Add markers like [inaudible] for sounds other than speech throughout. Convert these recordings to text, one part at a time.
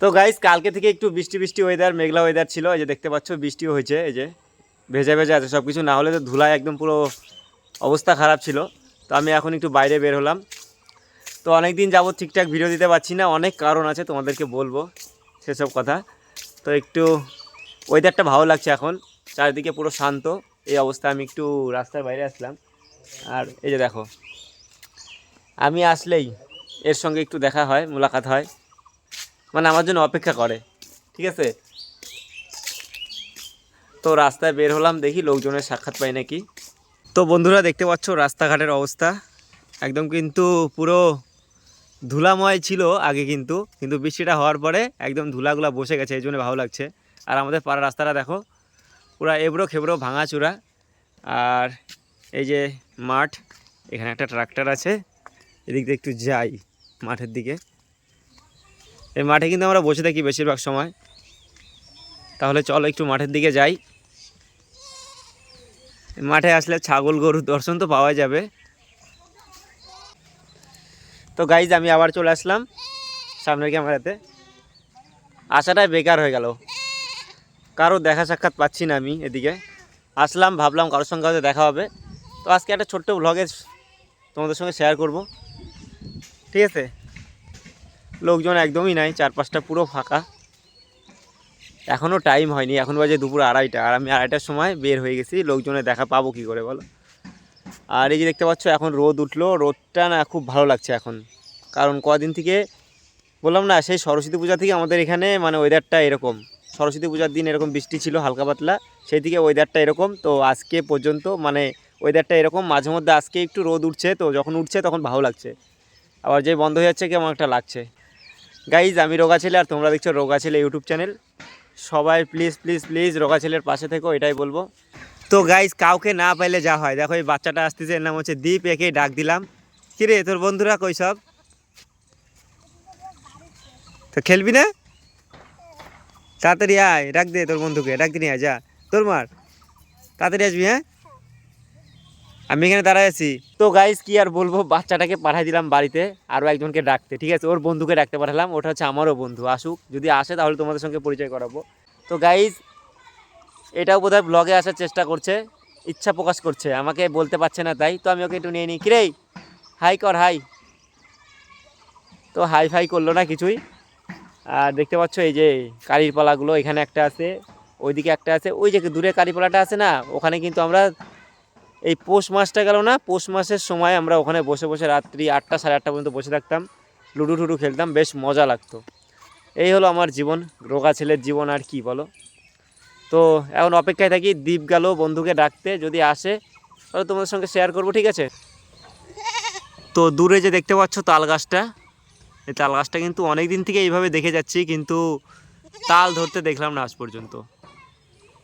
তো গাইস কালকে থেকে একটু বৃষ্টি বৃষ্টি ওয়েদার মেঘলা ওয়েদার ছিল। এই যে দেখতে পাচ্ছ, বৃষ্টিও হয়েছে, এই যে ভেজা ভেজা আছে সব কিছু না হলে তো ধুলায় একদম পুরো অবস্থা খারাপ ছিল। তো আমি এখন একটু বাইরে বের হলাম। তো অনেক দিন যাবত ঠিকঠাক ভিডিও দিতে পারছি না। অনেক কারণ আছে, তোমাদেরকে বলব সেসব কথা। তো একটু ওয়েদারটা ভালো লাগছে এখন। চারিদিকে পুরো শান্ত। এই অবস্থা আমি একটু রাস্তার বাইরে আসলাম। আর এই যে দেখো, আমি আসলেই এর সঙ্গে একটু দেখা হয়, মোলাকাত হয়। মানে আমার জন্য অপেক্ষা করে, ঠিক আছে? তো রাস্তায় বের হলাম, দেখি লোকজনের সাক্ষাৎ পাই নাকি। তো বন্ধুরা, দেখতে পাচ্ছ রাস্তাঘাটের অবস্থা। একদম কিন্তু পুরো ধুলাময় ছিল আগে কিন্তু কিন্তু বৃষ্টিটা হওয়ার পরে একদম ধুলাগুলা বসে গেছে, এই জন্য ভালো লাগছে। আর আমাদের পাড়ার রাস্তাটা দেখো, পুরো এবড়ো খেবড়ো ভাঙাচুরা আর এই যে মাঠ, এখানে একটা ট্রাক্টর আছে, এদিক দিয়ে একটু যাই, মাঠের দিকে। এই মাঠে কিন্তু আমরা বসে থাকি বেশিরভাগ সময়। তাহলে চলো একটু মাঠের দিকে যাই। মাঠে আসলে ছাগল গরুর দর্শন তো পাওয়া যাবে। তো গাইজ আমি আবার চলে আসলাম সামনের ক্যামেরাতে। আসাটাই বেকার হয়ে গেল। কারও দেখা সাক্ষাৎ পাচ্ছি না আমি এদিকে। আসলাম, ভাবলাম কারোর সঙ্গে হয়তো দেখা হবে। তো আজকে একটা ছোট্ট ব্লগে তোমাদের সঙ্গে শেয়ার করব। ঠিক আছে? লোকজন একদমই নাই চার পাঁচটা পুরো ফাঁকা। এখনও টাইম হয়নি, এখন বাজে দুপুর আড়াইটা। আর আমি আড়াইটার সময় বের হয়ে গেছি, লোকজনের দেখা পাবো কি করে বলো? আর এই যে দেখতে পাচ্ছ, এখন রোদ উঠল, রোদটা না খুব ভালো লাগছে এখন। কারণ কদিন থেকে, বললাম না, সেই সরস্বতী পূজা থেকে আমাদের এখানে মানে ওয়েদারটা এরকম। সরস্বতী পূজার দিন এরকম বৃষ্টি ছিল, হালকা পাতলা, সেই থেকে ওয়েদারটা এরকম। তো আজকে পর্যন্ত মানে ওয়েদারটা এরকম, মাঝে মধ্যে আজকে একটু রোদ উঠছে, তো যখন উঠছে তখন ভালো লাগছে। আবার যে বন্ধ হয়ে যাচ্ছে, কেমন একটা লাগছে। গাইজ আমি রোগা ছেলে আর তোমরা দেখছ রোগা ছেলে ইউটিউব চ্যানেল। সবাই প্লিজ প্লিজ প্লিজ রোগা ছেলের পাশে থেকো, এটাই বলব। তো গাইজ কাউকে না পাইলে যা হয়। দেখো, এই বাচ্চাটা আসতেছে, এর নাম হচ্ছে দীপ একে ডাক দিলাম। কিরে, তোর বন্ধুরা কই সব? তো খেলবি না? তাড়াতাড়ি আয়, ডাক দে তোর বন্ধুকে, ডাক দিয়ে আয়, যা। তোর মার, তাড়াতাড়ি আসবি হ্যাঁ? আমি এখানে দাঁড়ায় আছি। তো গাইজ কি আর বলব? বাচ্চাটাকে পাঠাই দিলাম বাড়িতে আরও একজনকে ডাকতে, ঠিক আছে? ওর বন্ধুকে ডাকতে পাঠালাম, ওটা হচ্ছে আমারও বন্ধু, আসুক, যদি আসে তাহলে তোমাদের সঙ্গে পরিচয় করাবো। তো গাইজ এটাও বোধহয় ব্লগে আসার চেষ্টা করছে, ইচ্ছা প্রকাশ করছে, আমাকে বলতে পারছে না তাই, তো আমি ওকে একটু নিয়ে নিই। কিরে? হাই কর হাই তো হাই ফাই করল না কিছুই। আর দেখতে পাচ্ছ এই যে কারির পালাগুলো এখানে একটা আছে, ওইদিকে একটা আছে, ওই যে দূরে কারিপালাটা আছে না, ওখানে কিন্তু আমরা এই পৌষ মাসটা গেল না, পৌষ মাসের সময় আমরা ওখানে বসে বসে রাত্রি আটটা সাড়ে আটটা পর্যন্ত বসে থাকতাম, লুডু টুডু খেলতাম, বেশ মজা লাগতো। এই হলো আমার জীবন, রোগা ছেলের জীবন আর কি বলো। তো এখন অপেক্ষায় থাকি দ্বীপ গেল বন্ধুকে ডাকতে, যদি আসে, তাহলে তোমাদের সঙ্গে শেয়ার করব, ঠিক আছে? তো দূরে যে দেখতে পাচ্ছ তাল গাছটা, এই তাল গাছটা কিন্তু অনেক দিন থেকে এইভাবে দেখে যাচ্ছি, কিন্তু তাল ধরতে দেখলাম না আজ পর্যন্ত।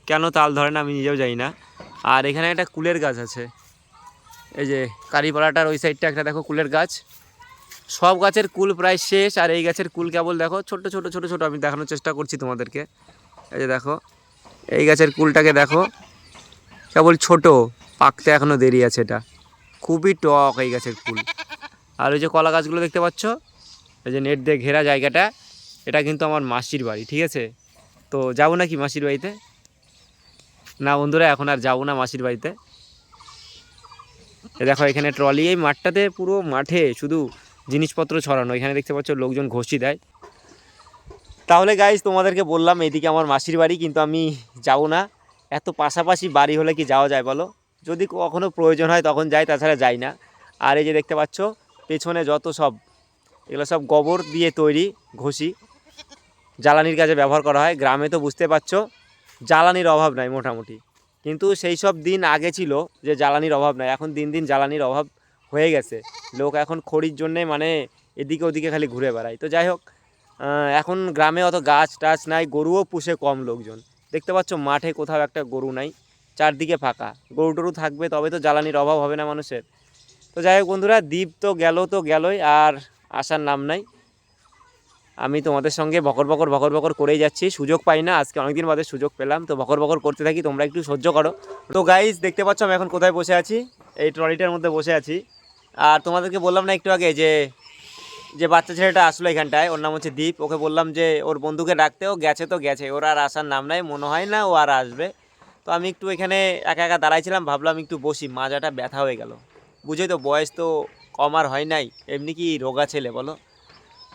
কেন তাল ধরে না আমি নিজেও জানি না। আর এখানে একটা কুলের গাছ আছে। এই যে কারিপাড়াটার ওই সাইডটা একটা দেখো কুলের গাছ। সব গাছের কুল প্রায় শেষ আর এই গাছের কুল কেবল দেখো ছোট ছোট ছোট ছোট আমি দেখানোর চেষ্টা করছি তোমাদেরকে। এই যে দেখো, এই গাছের কুলটাকে দেখো, কেবল ছোট, পাকতে এখনও দেরি আছে এটা। খুবই টক এই গাছের কুল। আর ওই যে কলা গাছগুলো দেখতে পাচ্ছ, এই যে নেট দিয়ে ঘেরা জায়গাটা, এটা কিন্তু আমার মাসির বাড়ি, ঠিক আছে? তো যাব নাকি মাসির বাড়িতে? না বন্ধুরা, এখন আর যাব না মাসির বাড়িতে। দেখো, এখানে ট্রলি, এই মাঠটাতে পুরো মাঠে শুধু জিনিসপত্র ছড়ানো। এখানে দেখতে পাচ্ছ লোকজন ঘষি দেয়। তাহলে গাইজ তোমাদেরকে বললাম, এদিকে আমার মাসির বাড়ি, কিন্তু আমি যাব না। এত পাশাপাশি বাড়ি হলে কি যাওয়া যায় বলো? যদি কখনো প্রয়োজন হয়, তখন যাই, তাছাড়া যাই না। আর এই যে দেখতে পাচ্ছ, পেছনে যত সব, এগুলো সব গোবর দিয়ে তৈরি, ঘষি। জ্বালানির কাজে ব্যবহার করা হয়। গ্রামে তো বুঝতে পারছ জ্বালানির অভাব নাই মোটামুটি। কিন্তু সেই সব দিন আগে ছিল যে জ্বালানির অভাব নাই। এখন দিন দিন জ্বালানির অভাব হয়ে গেছে। লোক এখন খড়ির জন্যে মানে এদিকে ওদিকে খালি ঘুরে বেড়ায়। তো যাই হোক এখন গ্রামে অত গাছ টাছ নাই, গরুও পুষে কম লোকজন। দেখতে পাচ্ছ মাঠে কোথাও একটা গরু নাই, চারদিকে ফাঁকা। গরু টরু থাকবে তবে তো জ্বালানির অভাব হবে না মানুষের। তো যাই হোক বন্ধুরা, দ্বীপ তো গেল তো গেলই, আর আসার নাম নাই। আমি তোমাদের সঙ্গে বকর বকর বকর বকর করেই যাচ্ছি, সুযোগ পাই না, আজকে অনেকদিন বাদে সুযোগ পেলাম, তো বকর বকর করতে থাকি, তোমরা একটু সহ্য করো। তো গাইজ দেখতে পাচ্ছ আমি এখন কোথায় বসে আছি? এই ট্রলিটার মধ্যে বসে আছি। আর তোমাদেরকে বললাম না একটু আগে যে যে বাচ্চা ছেলেটা আসলো এখানটায়, ওর নাম হচ্ছে দীপ, ওকে বললাম যে, ওর বন্ধুকে ডাকতে, ও গেছে তো গেছে, ওর আর আসার নাম নাই, মনে হয় না ও আর আসবে। তো আমি একটু এখানে একা একা দাঁড়াইছিলাম, ভাবলাম একটু বসি, মাজাটা ব্যথা হয়ে গেল। বুঝোই তো বয়স তো কম আর হয় নাই, এমনি কি রোগা ছেলে, বলো?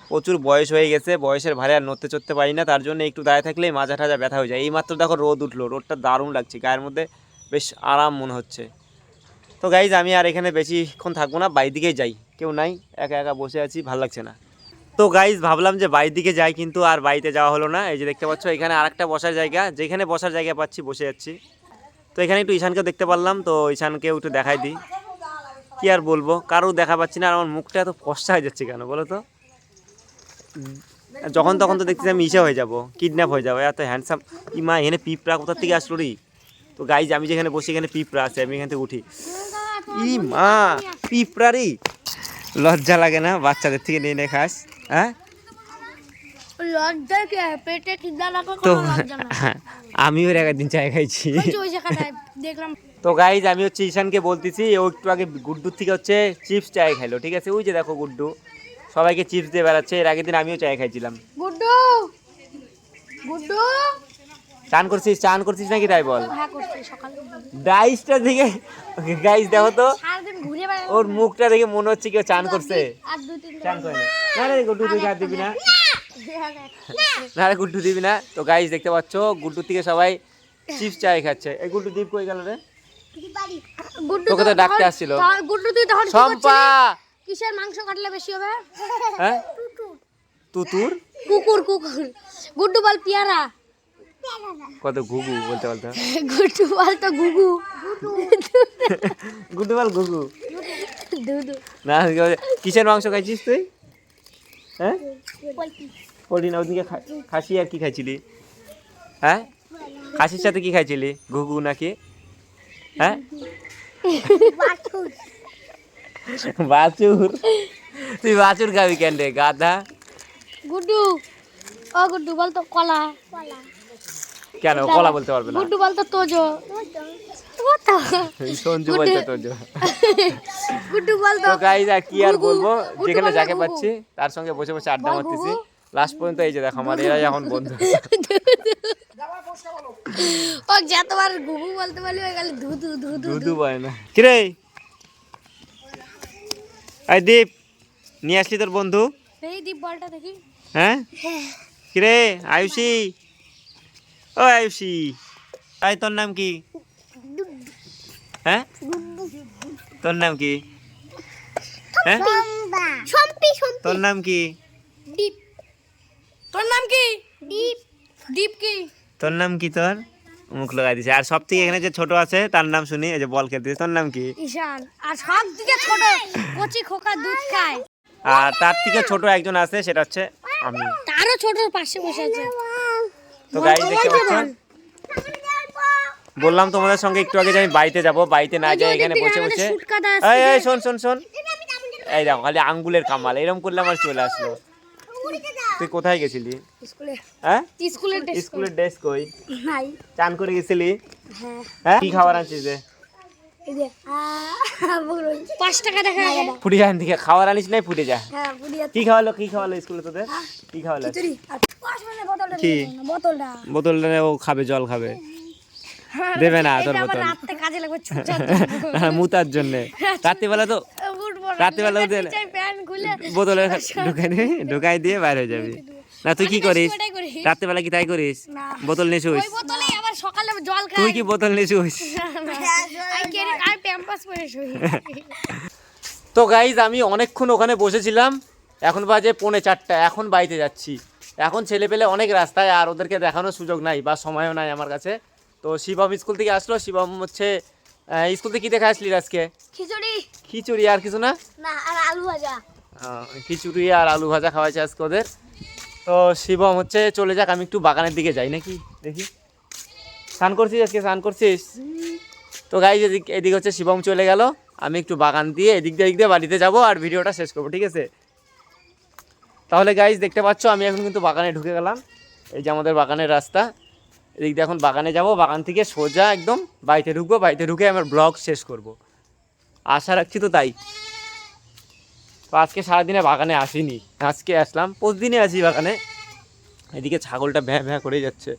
প্রচুর বয়স হয়ে গেছে, বয়সের ভারে আর নড়তে চড়তে পারি না, তার জন্য একটু দাঁড়িয়ে থাকলেই মাজা ঠাজা ব্যথা হয়ে যায়। এইমাত্র দেখো রোদ উঠল, রোদটা দারুণ লাগছে, গায়ের মধ্যে বেশ আরাম মনে হচ্ছে। তো গাইজ আমি আর এখানে বেশিক্ষণ থাকব না বাড়ির দিকেই যাই, কেউ নাই, একা একা বসে আছি, ভালো লাগছে না। তো গাইজ ভাবলাম যে বাড়ির দিকে যাই, কিন্তু আর বাড়িতে যাওয়া হলো না, এই যে দেখতে পাচ্ছ, এখানে আরেকটা বসার জায়গা, যেখানে বসার জায়গা পাচ্ছি, বসে যাচ্ছি। তো এখানে একটু ঈশানকে দেখতে পারলাম, তো ঈশানকেও একটু দেখাই দিই। কি আর বলব কারও দেখা পাচ্ছি না, আর আমার মুখটা এত ফসা হয়ে যাচ্ছে কেন, বলো তো? যখন তখন তো দেখতেছি আমি ইসে হয়ে যাব কিডন্যাপ হয়ে যাব এত হ্যান্ডসাম ই মা এখানে পিঁপড়া কোথা থেকে আসলো রে? তো গাইজ আমি যেখানে বসি এখানে পিঁপড়া আছে আমি এখান থেকে উঠি। ই মা পিঁপড়া রে! লজ্জা লাগে না? বাচ্চাদের থেকে নিয়ে নিয়ে খাস হ্যাঁ? তো লজ্জা না একদিন চায় খাইছি। তো গাইজ আমি হচ্ছে ঈশানকে বলতেছি ও একটু আগে গুড্ডুর থেকে হচ্ছে চিপস চায় খাইলো ঠিক আছে? ওই যে দেখো গুড্ডু। সবাইকে চিপস দিয়ে বেড়াচ্ছে। এর আগের দিন আমিও চায় খাইছিলাম। গুড্ডু! গুড্ডু! চান করছিস? চান করছিস নাকি তাই বল? হ্যাঁ ডাইসটা দেখে গাইস দেখো তো ওর মুখটা দেখে মনে হচ্ছে কেউ চান করছে। আর চান করে না। রে গুড্ডু তুই হাত দিবি না। না রে গুড্ডু দিবি না। তো গাইস দেখতে পাচ্ছ গুড্ডু থেকে সবাই চিপস চায় খাচ্ছে। এই গুড্ডু দীপ কই গেল রে? তোকে তো ডাকতে আসছিল। তখন- কিসের মাংস কাটলে বেশি হবে? হ্যাঁ? তুতুর? কুকুর কুকুর। গুড্ডু বল পিয়ারা। কত ঘুঘু বলতে বলতে গুড্ডু বল তো গুগু গুড্ডু বল ঘুঘু। না কিসের মাংস খাইছিস তুই? হ্যাঁ? পোলট্রি। না ওদিকে খাসি আর কি খাইছিলি? হ্যাঁ? খাসির সাথে কি খাইছিলি? ঘুঘু নাকি? হ্যাঁ? বাছুর। তুই বাছুর খাবি কেন রে গাধা? গুড্ডু। ও গুড্ডু বল তো কলা। কেন কলা বলতে পারবে না? গুড্ডু বল তো তোজো সঞ্জু বলছে তোর জন্য। গুড্ডু বল তো গাইজ আর কি আর বলব? যেখানে যাকে পাচ্ছি তার সঙ্গে বসে বসে আড্ডা মারতেছি। লাস্ট পর্যন্ত এই যে দেখো আমার এরাই এখন বন্ধু। ও যতবার গুগু বলতে বলি হয়ে গেল ধুধু ধুধু দুধু পায় না। কিরে? আই দীপ নিয়ে আসলি তোর বন্ধু। এই দীপ বলটা দেখি। হ্যাঁ? কিরে আয়ুষি? ও আয়ুষি আই তোর নাম কি? হ্যাঁ? তোর নাম কি? হ্যাঁ? তোর নাম কি? দীপ। তোর নাম কি? দীপ। দীপ কি? তোর নাম কি তোর? মুখ লাগাই দিছে। আর সব থেকে এখানে যে ছোট আছে তার নাম শুনি এই যে বল খেলতে তোর নাম কি? ঈশান। আর সব থেকে ছোট কচি খোকা দুধ খায়। আর তার থেকে ছোট একজন আছে সেটা হচ্ছে আমি। তারও ছোট পাশে বসে আছে। তো গাড়ি দেখতে পাচ্ছ বললাম তোমাদের সঙ্গে একটু আগে যে আমি বাড়িতে যাব বাড়িতে না যাই এখানে বসে বসে এই এই শোন শোন শোন। এই দেখো খালি আঙ্গুলের কামাল এরকম করলে আমার চলে আসলো। তুই কোথায় গেছিলি? স্কুলে। হ্যাঁ? স্কুলের ড্রেস ড্রেস কই? নাই। চান করে গেছিলি? হ্যাঁ। হ্যাঁ? কি খাবার আনছিস রে? এই যে পাঁচ টাকা দেখা যায় ফুটে যান দিকে খাবার আনিস নাই ফুটে যা। হ্যাঁ কি খাওয়ালো কি খাওয়ালো স্কুলে তোদের? কি খাওয়ালো? খিচুড়ি। আর পাঁচ মানে বোতলটা কি? বোতলটা। বোতলটা ও খাবে জল খাবে। দেবে না তোর এটা আমার বোতল। রাতে কাজে লাগবে [laughs] চুপচাপ। মুতার জন্য। রাত্রিবেলা তো রাত্রিবেলা উঠে- বোতলে ঢুকাই দিয়ে ঢুকাই দিয়ে বাইরে হয়ে যাবি। না তুই কি করিস? রাত্রেবেলা কি তাই করিস? বোতল নিয়ে শুইস। ওই বোতলেই আবার সকালে জল খাই। তুই কি বোতল নিয়ে শুইস? তো গাইজ আমি অনেকক্ষণ ওখানে বসেছিলাম। এখন বাজে পৌনে চারটা। এখন বাড়িতে যাচ্ছি। এখন ছেলে পেলে অনেক রাস্তায় আর ওদেরকে দেখানোর সুযোগ নাই বা সময়ও নাই আমার কাছে। তো শিবম স্কুল থেকে আসলো। শিবম হচ্ছে আহ, স্কুল থেকে কী দেখে আসলি আজকে? খিচুড়ি। খিচুড়ি আর কিছু না? না আর আলু ভাজা। খিচুড়ি আর আলু ভাজা খাওয়াইছে আজকে ওদের। তো শিবম হচ্ছে চলে যাক আমি একটু বাগানের দিকে যাই নাকি? দেখি। স্নান করছিস আজকে? স্নান করছিস? তো গাইজ এদিক এদিক হচ্ছে শিবম চলে গেল। আমি একটু বাগান দিয়ে এদিক দিয়ে এদিক দিয়ে বাড়িতে যাব আর ভিডিওটা শেষ করব ঠিক আছে? তাহলে গাইজ দেখতে পাচ্ছ আমি এখন কিন্তু বাগানে ঢুকে গেলাম। এই যে আমাদের বাগানের রাস্তা। এদিক দিয়ে এখন বাগানে যাব, বাগান থেকে সোজা একদম বাড়িতে ঢুকবো, বাড়িতে ঢুকে আমার ব্লগ শেষ করব। আশা রাখছি তো তাই। তো আজকে সারাদিনে বাগানে আসিনি, আজকে আসলাম প্রতিদিনে আসি বাগানে। এদিকে ছাগলটা ভ্যাঁ ভ্যাঁ করে যাচ্ছে।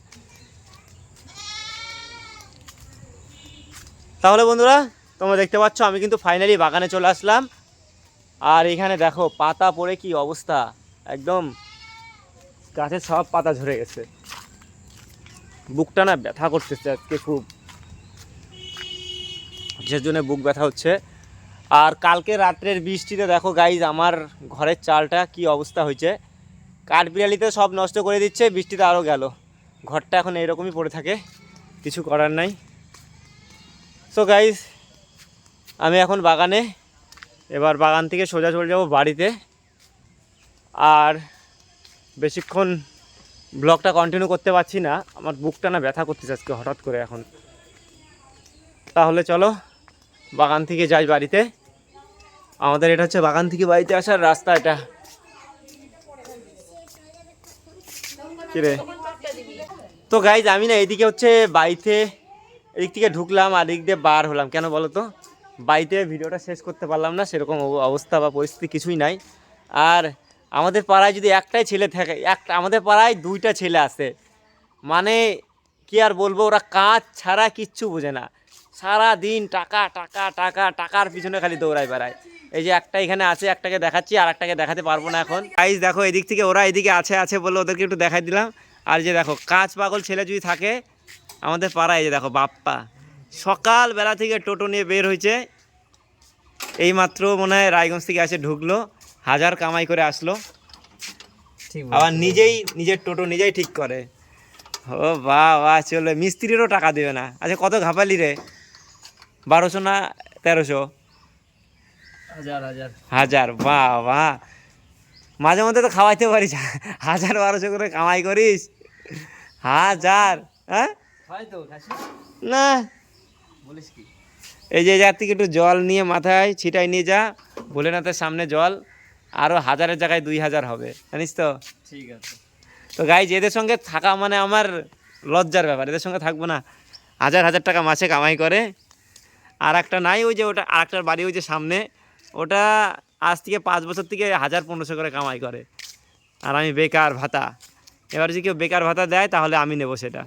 তাহলে বন্ধুরা, তোমরা দেখতে পাচ্ছ, আমি কিন্তু ফাইনালি বাগানে চলে আসলাম। আর এখানে দেখো, পাতা পড়ে কি অবস্থা। একদম গাছের সব পাতা ঝরে গেছে। বুকটা না ব্যথা করতেছে আজকে খুব। কিসের জন্য বুক ব্যথা হচ্ছে। আর কালকে রাত্রের বৃষ্টিতে দেখো গাইজ আমার ঘরের চালটা কি অবস্থা হয়েছে। কাঠবিড়ালিতে সব নষ্ট করে দিচ্ছে, বৃষ্টিতে আরও গেল। ঘরটা এখন এইরকমই পড়ে থাকে, কিছু করার নাই। সো গাইজ আমি এখন বাগানে, এবার বাগান থেকে সোজা চলে যাব বাড়িতে। আর বেশিক্ষণ ব্লগটা কন্টিনিউ করতে পারছি না। আমার বুকটা না ব্যথা করতেছে আজকে হঠাৎ করে এখন। তাহলে চলো, বাগান থেকে যাই বাড়িতে। আমাদের এটা হচ্ছে বাগান থেকে বাড়িতে আসার রাস্তা এটা। কিরে? তো গাইজ আমি না এদিকে হচ্ছে বাড়িতে, এদিক থেকে ঢুকলাম, আর এদিক দিয়ে বার হলাম। কেন বলো তো? বাড়িতে ভিডিওটা শেষ করতে পারলাম না, সেরকম অব- অবস্থা বা পরিস্থিতি কিছুই নাই। আর আমাদের পাড়ায় যদি একটাই ছেলে থাকে একটা আমাদের পাড়ায় দুইটা ছেলে আছে। মানে কি আর বলব, ওরা কাজ ছাড়া কিচ্ছু বোঝে না। সারা দিন টাকা টাকা টাকা, টাকার পিছনে খালি দৌড়ায় বেড়ায়। এই যে একটা এখানে আছে, একটাকে দেখাচ্ছি, আর একটাকে দেখাতে পারব না এখন। গাইজ দেখো, এদিক থেকে ওরা এদিকে আছে আছে বলে ওদেরকে একটু দেখাই দিলাম। আর যে দেখো কাজ পাগল ছেলে যদি থাকে, আমাদের পাড়ায় যে দেখো, বাপ্পা। সকালবেলা থেকে টোটো নিয়ে বের হয়েছে। এইমাত্র মনে হয় রায়গঞ্জ থেকে এসে ঢুকলো। হাজার কামাই করে আসলো। ঠিক আবার নিজেই নিজের টোটো নিজেই ঠিক করে। ও বা বাহ চলো মিস্ত্রিরও টাকা দেবে না। আচ্ছা কত ঘাপালি রে? বারোশো না তেরোশো? হাজার হাজার। হাজার বাহ বাহ মাঝে মধ্যে তো খাওয়াইতে পারিস। হাজার বারোশো করে কামাই করিস। হাজার হ্যাঁ? না। বলিস কি? এই যে যার থেকে একটু জল নিয়ে মাথায় ছিটাই নিয়ে যা। ভোলেনাথের সামনে জল। আরও হাজারের জায়গায় দুই হাজার হবে জানিস তো? ঠিক আছে। তো গাইজ এদের সঙ্গে থাকা মানে আমার লজ্জার ব্যাপার এদের সঙ্গে থাকব না। হাজার হাজার টাকা মাসে কামাই করে। আর একটা নাই ওই যে ওটা আর একটার বাড়ি ওই যে সামনে ওটা আজ থেকে পাঁচ বছর থেকে হাজার পনেরোশো করে কামাই করে। আর আমি বেকার ভাতা। এবার যদি কেউ বেকার ভাতা দেয় তাহলে আমি নেব সেটা।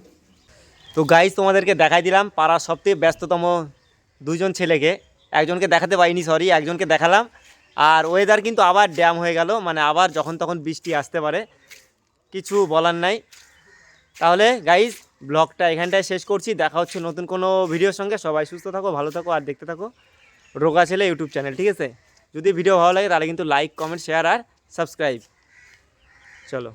তো গাইজ তোমাদেরকে দেখাই দিলাম পাড়ার সবথেকে ব্যস্ততম দুজন ছেলেকে। একজনকে দেখাতে পারিনি সরি একজনকে দেখালাম। আর ওয়েদার কিন্তু আবার ড্যাম হয়ে গেল মানে আবার যখন তখন বৃষ্টি আসতে পারে, কিছু বলার নাই। তাহলে গাইজ ব্লগটা এখানটায় শেষ করছি, দেখা হচ্ছে নতুন কোনো ভিডিওর সঙ্গে। সবাই সুস্থ থাকো, ভালো থাকো, আর দেখতে থাকো রোগা ছেলে ইউটিউব চ্যানেল ঠিক আছে? যদি ভিডিও ভালো লাগে, তাহলে কিন্তু লাইক কমেন্ট শেয়ার আর সাবস্ক্রাইব চলো।